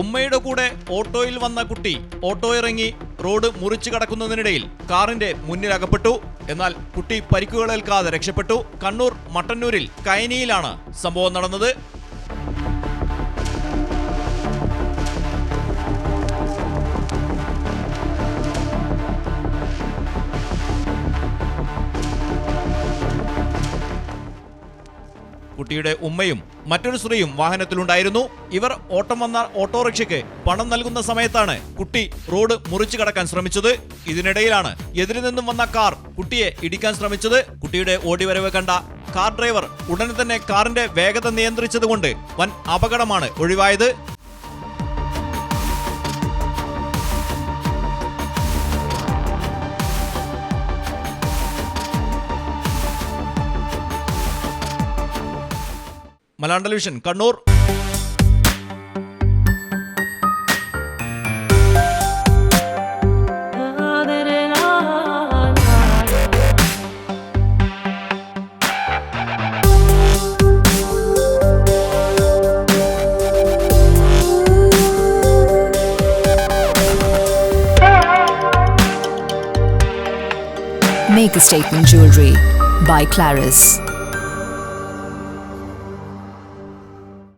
ഉമ്മയുടെ കൂടെ ഓട്ടോയിൽ വന്ന കുട്ടി ഓട്ടോ ഇറങ്ങി റോഡ് മുറിച്ചു കടക്കുന്നതിനിടയിൽ കാറിന്റെ മുന്നിൽ അകപ്പെട്ടു. എന്നാൽ കുട്ടി പരിക്കുകളേൽക്കാതെ രക്ഷപ്പെട്ടു. കണ്ണൂർ മട്ടന്നൂരിൽ കൈനിയിലാണ് സംഭവം നടന്നത്. കുട്ടിയുടെ ഉമ്മയും മറ്റൊരു സ്ത്രീയും വാഹനത്തിലുണ്ടായിരുന്നു. ഇവർ ഓട്ടം വന്ന ഓട്ടോറിക്ഷയ്ക്ക് പണം നൽകുന്ന സമയത്താണ് കുട്ടി റോഡ് മുറിച്ചു കടക്കാൻ ശ്രമിച്ചത്. ഇതിനിടയിലാണ് എതിരിൽ നിന്നും വന്ന കാർ കുട്ടിയെ ഇടിക്കാൻ ശ്രമിച്ചത്. കുട്ടിയുടെ ഓടിവരവ് കണ്ട കാർ ഡ്രൈവർ ഉടനെ തന്നെ കാറിന്റെ വേഗത നിയന്ത്രിച്ചതുകൊണ്ട് വൻ അപകടമാണ് ഒഴിവായത്. Malayalam television Kannur Make a statement jewelry by Claris.